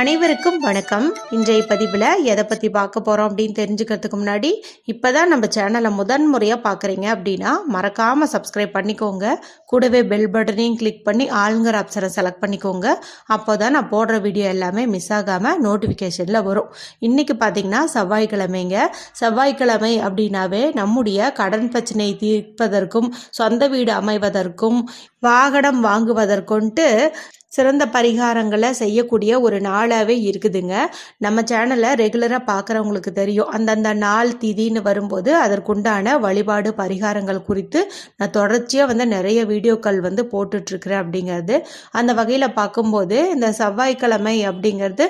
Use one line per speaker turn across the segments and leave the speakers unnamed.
அனைவருக்கும் வணக்கம். இன்றைய பதிவில் எதை பற்றி பார்க்க போகிறோம் அப்படின்னு தெரிஞ்சுக்கிறதுக்கு முன்னாடி இப்போ தான் நம்ம சேனலை முதன் முறையாக பார்க்குறீங்க அப்படின்னா மறக்காமல் சப்ஸ்கிரைப் பண்ணிக்கோங்க. கூடவே பெல் பட்டனையும் கிளிக் பண்ணி ஆளுங்கிற ஆப்ஷனை செலக்ட் பண்ணிக்கோங்க. அப்போ தான் நான் போடுற வீடியோ எல்லாமே மிஸ் ஆகாமல் நோட்டிஃபிகேஷனில் வரும். இன்றைக்கி பார்த்தீங்கன்னா செவ்வாய்க்கிழமைங்க. செவ்வாய்க்கிழமை அப்படின்னாவே நம்முடைய கடன் பிரச்சனை தீர்ப்பதற்கும் சொந்த வீடு அமைவதற்கும் வாகனம் வாங்குவதற்குன்ட்டு சிறந்த பரிகாரங்களை செய்யக்கூடிய ஒரு நாளாகவே இருக்குதுங்க. நம்ம சேனலை ரெகுலராக பார்க்குறவங்களுக்கு தெரியும். அந்தந்த நாள் திதின்னு வரும்போது அதற்குண்டான வழிபாடு பரிகாரங்கள் குறித்து நான் தொடர்ச்சியாக வந்து நிறைய வீடியோக்கள் வந்து போட்டுட்ருக்குறேன் அப்படிங்கிறது. அந்த வகையில் பார்க்கும்போது இந்த செவ்வாய்க்கிழமை அப்படிங்கிறது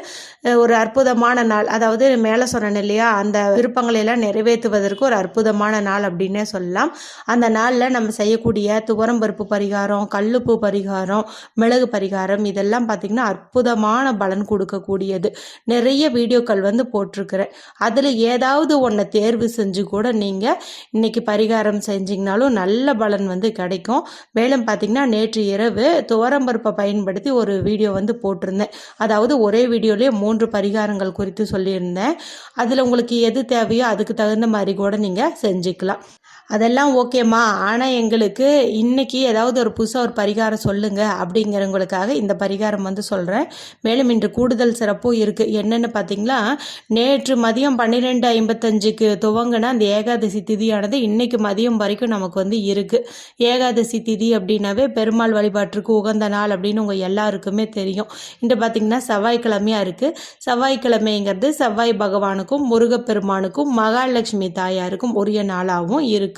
ஒரு அற்புதமான நாள். அதாவது மேலே சொன்னேன் இல்லையா அந்த விருப்பங்களை எல்லாம் நிறைவேற்றுவதற்கு ஒரு அற்புதமான நாள் அப்படின்னே சொல்லலாம். அந்த நாளில் நம்ம செய்யக்கூடிய துவரம்பருப்பு பரிகாரம் கல்லுப்பு பரிகாரம் மிளகு பரிகாரம் இதெல்லாம் பார்த்திங்கன்னா அற்புதமான பலன் கொடுக்கக்கூடியது. நிறைய வீடியோக்கள் வந்து போட்டிருக்கிறேன். அதில் ஏதாவது ஒன்றை தேர்வு செஞ்சு கூட நீங்கள் இன்னைக்கு பரிகாரம் செஞ்சிங்கனாலும் நல்ல பலன் வந்து கிடைக்கும். மேலும் பார்த்திங்கன்னா நேற்று இரவு துவரம்பருப்பை பயன்படுத்தி ஒரு வீடியோ வந்து போட்டிருந்தேன். அதாவது ஒரே வீடியோலேயே மூன்று பரிகாரங்கள் குறித்து சொல்லியிருந்தேன். அதில் உங்களுக்கு எது தேவையோ அதுக்கு தகுந்த மாதிரி கூட நீங்கள் செஞ்சுக்கலாம். அதெல்லாம் ஓகேம்மா. ஆனால் எங்களுக்கு இன்றைக்கி ஏதாவது ஒரு புதுசாக ஒரு பரிகாரம் சொல்லுங்கள் அப்படிங்கிறவங்களுக்காக இந்த பரிகாரம் வந்து சொல்கிறேன் மேலும் இன்று கூடுதல் சிறப்பும் இருக்குது என்னென்னு பார்த்தீங்களா நேற்று மதியம் பன்னிரெண்டு ஐம்பத்தஞ்சுக்கு துவங்கின அந்த ஏகாதசி திதியானது இன்றைக்கு மதியம் வரைக்கும் நமக்கு வந்து இருக்குது ஏகாதசி திதி அப்படின்னாவே பெருமாள் வழிபாட்டிற்கு உகந்த நாள் அப்படின்னு உங்கள் எல்லாருக்குமே தெரியும். இன்று பார்த்திங்கன்னா செவ்வாய்க்கிழமையாக இருக்குது செவ்வாய்க்கிழமைங்கிறது செவ்வாய் பகவானுக்கும் முருகப்பெருமானுக்கும் மகாலட்சுமி தாயாருக்கும் உரிய நாளாகவும் இருக்குது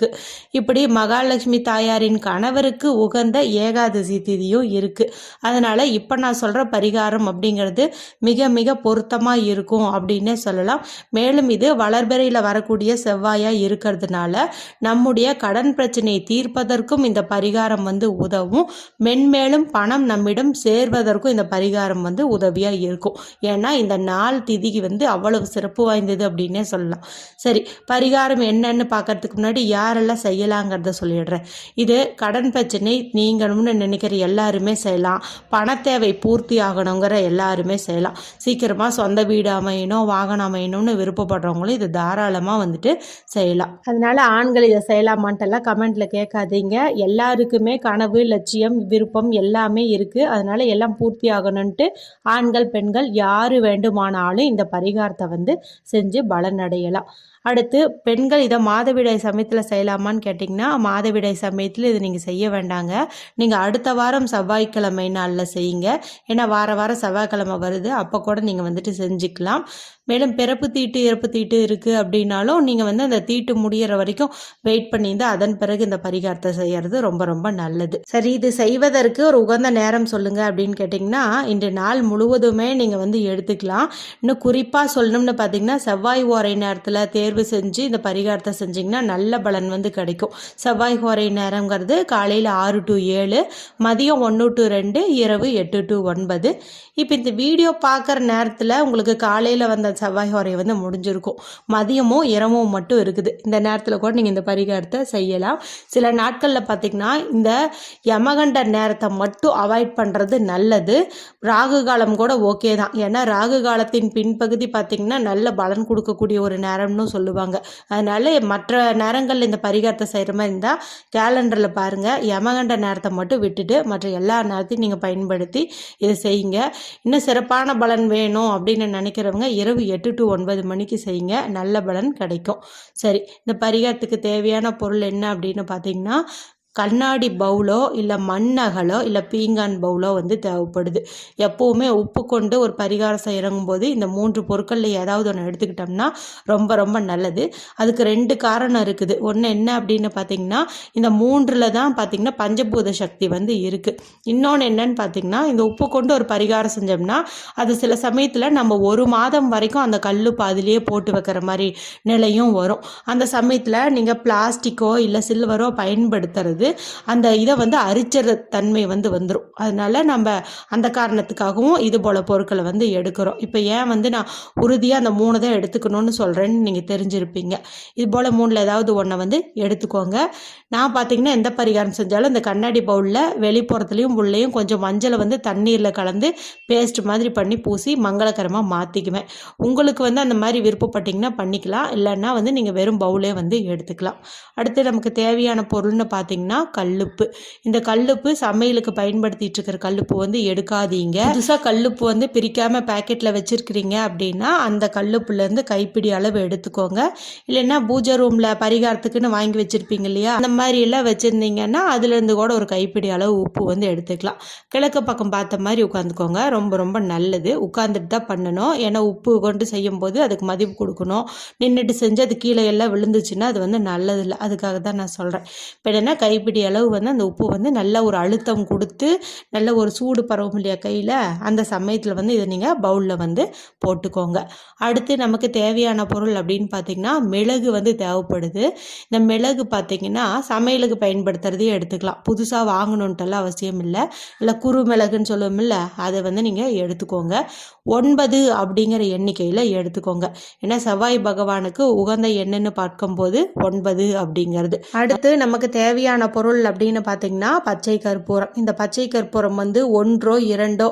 இப்படி மகாலட்சுமி தாயாரின் கணவருக்கு உகந்த ஏகாதசி திதியும் இருக்குது அதனால் இப்போ நான் சொல்கிற பரிகாரம் அப்படிங்கிறது மிக மிக பொருத்தமாக இருக்கும் அப்படின்னே சொல்லலாம். மேலும் இது வளர்பிறையில் வரக்கூடிய செவ்வாயாக இருக்கிறதுனால நம்முடைய கடன் பிரச்சனையை தீர்ப்பதற்கும் இந்த பரிகாரம் வந்து உதவும். மென்மேலும் பணம் நம்மிடம் சேர்வதற்கும் இந்த பரிகாரம் வந்து உதவியாக இருக்கும். ஏன்னா இந்த நாள் திதிக்கு வந்து அவ்வளவு சிறப்பு வாய்ந்தது அப்படின்னே சொல்லலாம். சரி பரிகாரம் என்னன்னு பார்க்கறதுக்கு முன்னாடி யாரெல்லாம் செய்யலாங்கிறத சொல்லிடுறேன். இது கடன் பிரச்சனை நீங்கணும்னு நினைக்கிற எல்லாருமே செய்யலாம். பணத்தேவை பூர்த்தி ஆகணுங்கிற எல்லாருமே செய்யலாம். சீக்கிரமாக சொந்த வீடு அமையணும் வாகனம் அமையணும்னு விருப்பப்படுறவங்களும் இது தாராளமாக வந்துட்டு செய்யலாம். அதனால ஆண்கள் இதை செய்யலாமான்ட்டெல்லாம் கமெண்ட்டில் கேட்காதீங்க. எல்லாருக்குமே கனவு லட்சியம் விருப்பம் எல்லாமே இருக்குது அதனால எல்லாம் பூர்த்தி ஆகணும்ன்ட்டு ஆண்கள் பெண்கள் யார் வேண்டுமானாலும் இந்த பரிகாரத்தை வந்து செஞ்சு பலனடையலாம். அடுத்து பெண்கள் இதை மாதவிடாய் சமயத்தில் செய்யலாமான்னு கேட்டிங்கன்னா மாதவிடாய் சமயத்தில் இது நீங்கள் செய்ய வேண்டாங்க. நீங்கள் அடுத்த வாரம் செவ்வாய்க்கிழமை நாளில் செய்யுங்க. ஏன்னா வார வாரம் செவ்வாய்க்கிழமை வருது. அப்போ கூட நீங்கள் வந்துட்டு செஞ்சுக்கலாம். மேலும் பிறப்பு தீட்டு இறப்பு தீட்டு இருக்குது அப்படின்னாலும் நீங்கள் வந்து அந்த தீட்டு முடியிற வரைக்கும் வெயிட் பண்ணியிருந்து அதன் பிறகு இந்த பரிகாரத்தை செய்யறது ரொம்ப ரொம்ப நல்லது. சரி இது செய்வதற்கு ஒரு உகந்த நேரம் சொல்லுங்க அப்படின்னு கேட்டிங்கன்னா இன்று நாள் முழுவதுமே நீங்கள் வந்து எடுத்துக்கலாம். இன்னும் குறிப்பாக சொல்லணும்னு பார்த்தீங்கன்னா செவ்வாய் ஓரை நேரத்தில் தேர்வு செஞ்சு இந்த பரிகாரத்தை செஞ்சிங்கன்னா நல்ல பலன் வந்து கிடைக்கும். செவ்வாய் ஓரை நேரங்கிறது காலையில் ஆறு டு ஏழு மதியம் ஒன்று டு ரெண்டு இரவு எட்டு டு ஒன்பது. இப்போ இந்த வீடியோ பார்க்குற நேரத்தில் உங்களுக்கு காலையில் வந்த செவ்வாய் ஹோரை வந்து முடிஞ்சிருக்கும். மதியமும் இரவும் மட்டும் இருக்குது. இந்த நேரத்தில் கூட நீங்கள் இந்த பரிகாரத்தை செய்யலாம். சில நாட்களில் பார்த்திங்கன்னா இந்த யமகண்ட நேரத்தை மட்டும் அவாய்ட் பண்ணுறது நல்லது. ராகு காலம் கூட ஓகே தான். ஏன்னா ராகு காலத்தின் பின்பகுதி பார்த்திங்கன்னா நல்ல பலன் கொடுக்கக்கூடிய ஒரு நேரம்னு சொல்லுவாங்க. அதனால மற்ற நேரங்களில் இந்த பரிகாரத்தை செய்கிற மாதிரி இருந்தால் கேலண்டரில் பாருங்கள் யமகண்ட நேரத்தை மட்டும் விட்டுட்டு மற்ற எல்லா நேரத்தையும் நீங்கள் பயன்படுத்தி இதை செய்யுங்க. இன்னும் சிறப்பான பலன் வேணும் அப்படின்னு நினைக்கிறவங்க இரவு எட்டு டு ஒன்பது மணிக்கு செய்யுங்க. நல்ல பலன் கிடைக்கும். சரி இந்த பரிகாரத்துக்கு தேவையான பொருள் என்ன அப்படின்னு பார்த்தீங்கன்னா கண்ணாடி பவுலோ இல்லை மண்ணகலோ இல்லை பீங்கான் பவுலோ வந்து தேவைப்படுது. எப்போவுமே உப்பு கொண்டு ஒரு பரிகாரம் செய்கிறங்கும் போது இந்த மூன்று பொருட்களில் ஏதாவது ஒன்று எடுத்துக்கிட்டோம்னா ரொம்ப ரொம்ப நல்லது. அதுக்கு ரெண்டு காரணம் இருக்குது. ஒன்று என்ன அப்படின்னு பார்த்தீங்கன்னா இந்த மூன்றில் தான் பார்த்தீங்கன்னா பஞ்சபூத சக்தி வந்து இருக்குது இன்னொன்று என்னன்னு பார்த்தீங்கன்னா இந்த உப்பு கொண்டு ஒரு பரிகாரம் செஞ்சோம்னா அது சில சமயத்தில் நம்ம ஒரு மாதம் வரைக்கும் அந்த கல் பாதிலேயே போட்டு வைக்கிற மாதிரி நிலையும் வரும். அந்த சமயத்தில் நீங்கள் பிளாஸ்டிக்கோ இல்லை சில்வரோ பயன்படுத்துறது வந்து அந்த இதை வந்து அரிச்சற தன்மை வந்து வந்துடும் அதனால நம்ம அந்த காரணத்துக்காகவும் இது போல் பொருட்களை வந்து எடுக்கிறோம். இப்போ ஏன் வந்து நான் உறுதியாக அந்த மூணு தான் எடுத்துக்கணும்னு சொல்கிறேன்னு நீங்கள் தெரிஞ்சிருப்பீங்க. இது போல் மூணில் ஏதாவது ஒன்றை வந்து எடுத்துக்கோங்க. நான் பார்த்தீங்கன்னா எந்த பரிகாரம் செஞ்சாலும் இந்த கண்ணாடி பவுலில் வெளிப்புறத்துலேயும் உள்ளேயும் கொஞ்சம் மஞ்சளை வந்து தண்ணீரில் கலந்து பேஸ்ட் மாதிரி பண்ணி பூசி மங்களகரமாக மாற்றிக்குவேன் உங்களுக்கு வந்து அந்த மாதிரி விருப்பப்பட்டீங்கன்னா பண்ணிக்கலாம். இல்லைன்னா வந்து நீங்கள் வெறும் பவுலே வந்து எடுத்துக்கலாம். அடுத்து நமக்கு தேவையான பொருள்னு பார்த்தீங்கன்னா கல்லுப்பு. இந்த கல்லுப்பு சமையலுக்கு பயன்படுத்திட்டு இருக்கிற கல்லுப்பு வந்து எடுக்காதீங்க. புதுசாக கல்லுப்பு வந்து பிரிக்காம பேக்கெட்டில் வச்சிருக்கிறீங்க அப்படின்னா அந்த கல்லுப்புலேருந்து கைப்பிடி அளவு எடுத்துக்கோங்க. இல்லைன்னா பூஜை ரூமில் பரிகாரத்துக்குன்னு வாங்கி வச்சிருப்பீங்க இல்லையா? அந்த மாதிரி எல்லாம் வச்சுருந்தீங்கன்னா அதுலேருந்து கூட ஒரு கைப்பிடி அளவு உப்பு வந்து எடுத்துக்கலாம். கிழக்கு பக்கம் பார்த்த மாதிரி உட்காந்துக்கோங்க. ரொம்ப ரொம்ப நல்லது. உட்காந்துட்டு தான் பண்ணணும். ஏன்னா உப்பு கொண்டு செய்யும்போது அதுக்கு மதிப்பு கொடுக்கணும். நின்றுட்டு செஞ்சு அது கீழே எல்லாம் விழுந்துச்சுன்னா அது வந்து நல்லதில்லை. அதுக்காக தான் நான் சொல்கிறேன் இப்போ என்னென்னா கைப்பிடி அளவு வந்து அந்த உப்பு வந்து நல்ல ஒரு அழுத்தம் கொடுத்து நல்ல ஒரு சூடு பரவும் இல்லையா கையில்? அந்த சமயத்தில் வந்து இதை நீங்கள் பவுலில் வந்து போட்டுக்கோங்க. அடுத்து நமக்கு தேவையான பொருள் அப்படின்னு பார்த்தீங்கன்னா மிளகு வந்து தேவைப்படுது. இந்த மிளகு பார்த்தீங்கன்னா சமையலுக்கு பயன்படுத்துறதே எடுத்துக்கலாம். புதுசாக வாங்கணுன்ட்டெல்லாம் அவசியம் இல்லை. இல்லை குறு மிளகுன்னு சொல்லுவோம்ல அதை வந்து நீங்கள் எடுத்துக்கோங்க. ஒன்பது அப்படிங்கிற எண்ணிக்கையில் எடுத்துக்கோங்க. ஏன்னா செவ்வாய் பகவானுக்கு உகந்த எண்ணுன்னு பார்க்கும்போது ஒன்பது அப்படிங்கிறது. அடுத்து நமக்கு தேவையான பொருள் அப்படின்னு பார்த்தீங்கன்னா பச்சை கற்பூரம். இந்த பச்சை கற்பூரம் வந்து ஒன்றோ இரண்டோ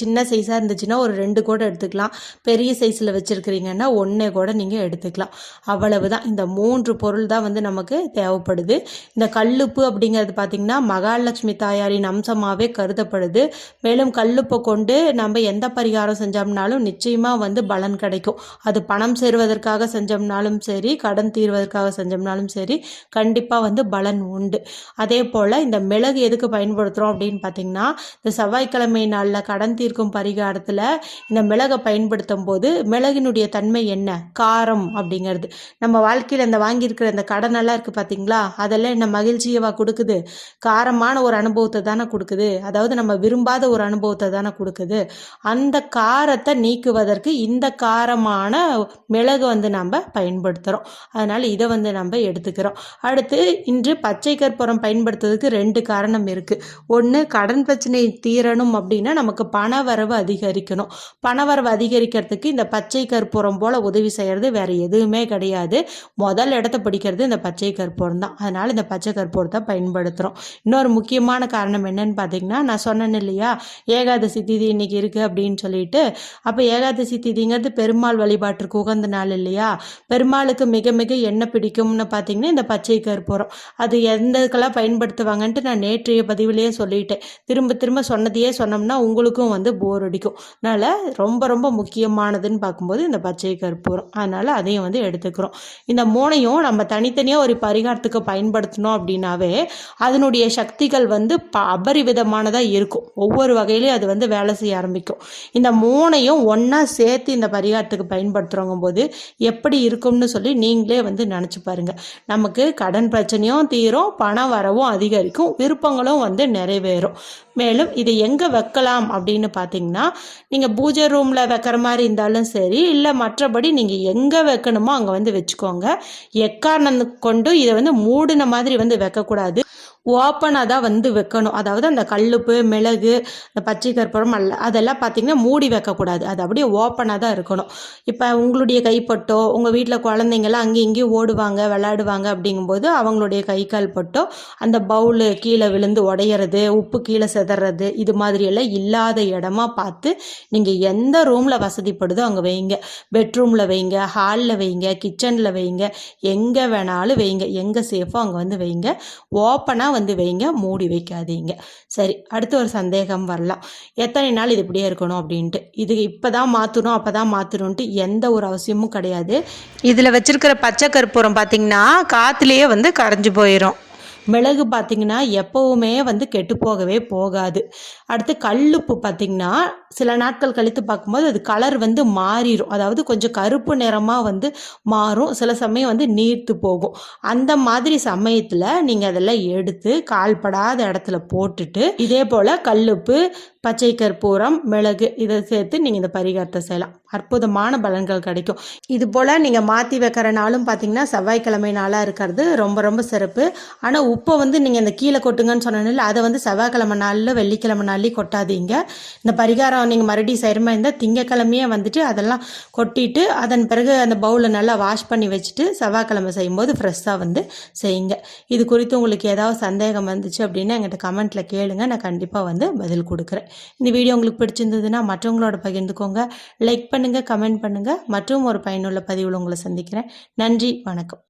சின்ன சைஸாக இருந்துச்சுன்னா ஒரு ரெண்டு கூட எடுத்துக்கலாம். பெரிய சைஸில் வச்சுருக்கிறீங்கன்னா ஒன்றே கூட நீங்கள் எடுத்துக்கலாம். அவ்வளவு தான் இந்த மூன்று பொருள் தான் வந்து நமக்கு தேவைப்படுது. இந்த கல்லுப்பு அப்படிங்கிறது பார்த்திங்கன்னா மகாலட்சுமி தாயாரின் அம்சமாகவே கருதப்படுது. மேலும் கல்லுப்பை கொண்டு நம்ம எந்த பரிகாரம் செஞ்சோம்னாலும் நிச்சயமாக வந்து பலன் கிடைக்கும். அது பணம் சேருவதற்காக செஞ்சோம்னாலும் சரி கடன் தீர்வதற்காக செஞ்சோம்னாலும் சரி கண்டிப்பாக வந்து பலன் உண்டு. அதே போல் இந்த மிளகு எதுக்கு பயன்படுத்துகிறோம் அப்படின்னு பார்த்தீங்கன்னா இந்த செவ்வாய்க்கிழமை நாளில் கடன் தீர்க்கும் பரிகாரத்தில் இந்த மிளகை பயன்படுத்தும் போது மிளகினுடைய தன்மை என்ன? காரம் அப்படிங்கிறது. நம்ம வாழ்க்கையில் இந்த வாங்கியிருக்கிற இந்த கடனெல்லாம் இருக்குது பார்த்தீங்களா அதெல்லாம் என்ன மகிழ்ச்சியவா கொடுக்குது? காரமான ஒரு அனுபவத்தை தானே கொடுக்குது? அதாவது நம்ம விரும்பாத ஒரு அனுபவத்தை தானே கொடுக்குது? அந்த காரத்தை நீக்குவதற்கு இந்த காரமான மிளகு வந்து நம்ம பயன்படுத்துகிறோம் அதனால் இதை வந்து நம்ம எடுத்துக்கிறோம். அடுத்து இன்று பச்சை கற்பூரம் பயன்படுத்துறதுக்கு ரெண்டு காரணம் இருக்குது ஒன்று கடன் பிரச்சனை தீரணும் அப்படின்னா நமக்கு பண வரவு அதிகரிக்கணும். பண வரவு அதிகரிக்கிறதுக்கு இந்த பச்சை கற்பூரம் போல் உதவி செய்கிறது வேறு எதுவுமே கிடையாது. முதல் இடத்த பிடிக்கிறது இந்த பச்சை கற்பூரம் தான். அதனால் இந்த பச்சை கற்பூரத்தை பயன்படுத்துகிறோம் இன்னொரு முக்கியமான காரணம் என்னன்னு பார்த்தீங்கன்னா நான் சொன்னேன் இல்லையா? ஏகாதசி திதி இன்னைக்கு இருக்குது அப்படின்னு சொல்லிட்டு. அப்போ ஏகாதசி திதிங்கிறது பெருமாள் வழிபாட்டிற்கு உகந்த நாள் இல்லையா? பெருமாளுக்கு மிக மிக என்ன பிடிக்கும்னு பார்த்தீங்கன்னா இந்த பச்சை கற்பூரம். அது எந்த எந்ததுக்கெல்லாம் பயன்படுத்துவாங்கன்ட்டு நான் நேற்றைய பதிவிலேயே சொல்லிட்டேன். திரும்ப திரும்ப சொன்னதையே சொன்னோம்னா உங்களுக்கும் வந்து போர் அடிக்கும். அதனால் ரொம்ப ரொம்ப முக்கியமானதுன்னு பார்க்கும்போது இந்த பச்சை கற்பூரம். அதனால் அதையும் வந்து எடுத்துக்கிறோம். இந்த மூணையும் நம்ம தனித்தனியாக ஒரு பரிகாரத்துக்கு பயன்படுத்தினோம் அப்படின்னாவே அதனுடைய சக்திகள் வந்து ப அபரிவிதமானதாக இருக்கும். ஒவ்வொரு வகையிலையும் அது வந்து வேலை செய்ய ஆரம்பிக்கும். இந்த மூணையும் ஒன்றா சேர்த்து இந்த பரிகாரத்துக்கு பயன்படுத்துகிறவங்க போது எப்படி இருக்கும்னு சொல்லி நீங்களே வந்து நினச்சி பாருங்கள் நமக்கு கடன் பிரச்சனையும் தீரும் பணம் வரவும் அதிகரிக்கும். விருப்பங்களும் வந்து நிறைவேறும். மேலும் இதை எங்கே வைக்கலாம் அப்படின்னு பார்த்தீங்கன்னா நீங்கள் பூஜை ரூமில் வைக்கிற மாதிரி இருந்தாலும் சரி இல்லை மற்றபடி நீங்கள் எங்கே வைக்கணுமோ அங்கே வந்து வச்சுக்கோங்க. எக்காரணம் கொண்டு இதை வந்து மூடின மாதிரி வந்து வைக்கக்கூடாது. ஓப்பனாக தான் வந்து வைக்கணும். அதாவது அந்த கல்லுப்பு மிளகு இந்த பச்சை கற்பூரம் அல்ல அதெல்லாம் பார்த்தீங்கன்னா மூடி வைக்கக்கூடாது. அது அப்படியே ஓப்பனாக தான் இருக்கணும். இப்போ உங்களுடைய கைப்பட்டோ உங்கள் வீட்டில் குழந்தைங்கெல்லாம் அங்கேயும் இங்கேயும் ஓடுவாங்க விளையாடுவாங்க அப்படிங்கும்போது அவங்களுடைய கை கால் பட்டோ அந்த பவுலு கீழே விழுந்து உடையிறது உப்பு கீழே செதறது இது மாதிரியெல்லாம் இல்லாத இடமா பார்த்து நீங்கள் எந்த ரூமில் வசதிப்படுதோ அங்கே வைங்க. பெட்ரூமில் வைங்க ஹாலில் வைங்க கிச்சனில் வைங்க எங்கே வேணாலும் வைங்க எங்கே சேஃபோ அங்கே வந்து வைங்க. ஓப்பனாக வந்து வைங்க மூடி வைக்காதீங்க. சரி அடுத்து ஒரு சந்தேகம் வரலாம். எத்தனை நாள் இது இப்படியே இருக்கணும் அப்படின்ட்டு. இது இப்போ தான் மாற்றணும் அப்போ தான் மாற்றணுன்ட்டு எந்த ஒரு அவசியமும் கிடையாது.
இதில் வச்சுருக்கிற பச்சை கற்பூரம் பார்த்தீங்கன்னா காற்றுலேயே வந்து கரைஞ்சி போயிடும்
மிளகு பார்த்திங்கன்னா எப்போவுமே வந்து கெட்டு போகவே போகாது. அடுத்து கல்லுப்பு பார்த்திங்கன்னா சில நாட்கள் கழித்து பார்க்கும்போது அது கலர் வந்து மாறிடும் அதாவது கொஞ்சம் கருப்பு நிறமாக வந்து மாறும். சில சமயம் வந்து நீர்த்து போகும். அந்த மாதிரி சமயத்தில் நீங்கள் அதெல்லாம் எடுத்து கால்படாத இடத்துல போட்டுட்டு இதே போல் கல்லுப்பு பச்சை கற்பூரம் மிளகு இதை சேர்த்து நீங்கள் இந்த பரிகாரத்தை செய்யலாம். அற்புதமான பலன்கள் கிடைக்கும். இது போல் நீங்கள் மாற்றி வைக்கிற நாளும் பார்த்தீங்கன்னா செவ்வாய்க்கிழமை நாளாக இருக்கிறது ரொம்ப ரொம்ப சிறப்பு. ஆனால் உப்பை வந்து நீங்கள் இந்த கீழே கொட்டுங்கன்னு சொன்னதில்ல அதை வந்து செவ்வாய்க்கிழமை நாளில் வெள்ளிக்கிழமை நாளில் கொட்டாதீங்க. இந்த பரிகாரம் நீங்கள் மறுபடியும் சைரமாக இருந்தால் திங்கக்கிழமையே வந்துட்டு அதெல்லாம் கொட்டிட்டு அதன் பிறகு அந்த பவுலை நல்லா வாஷ் பண்ணி வச்சுட்டு செவ்வாய்க்கிழமை செய்யும்போது ஃப்ரெஷ்ஷாக வந்து செய்யுங்க. இது குறித்து உங்களுக்கு ஏதாவது சந்தேகம் வந்துச்சு அப்படின்னா எங்கிட்ட கமெண்ட்டில் கேளுங்க. நான் கண்டிப்பாக வந்து பதில் கொடுக்குறேன். இந்த வீடியோ உங்களுக்கு பிடிச்சிருந்ததுன்னா மற்றவங்களோட பகிர்ந்துக்கோங்க. லைக் பண்ணுங்கள் கமெண்ட் பண்ணுங்கள் மற்றும் ஒரு பயனுள்ள பதிவில் உங்களை சந்திக்கிறேன். நன்றி வணக்கம்.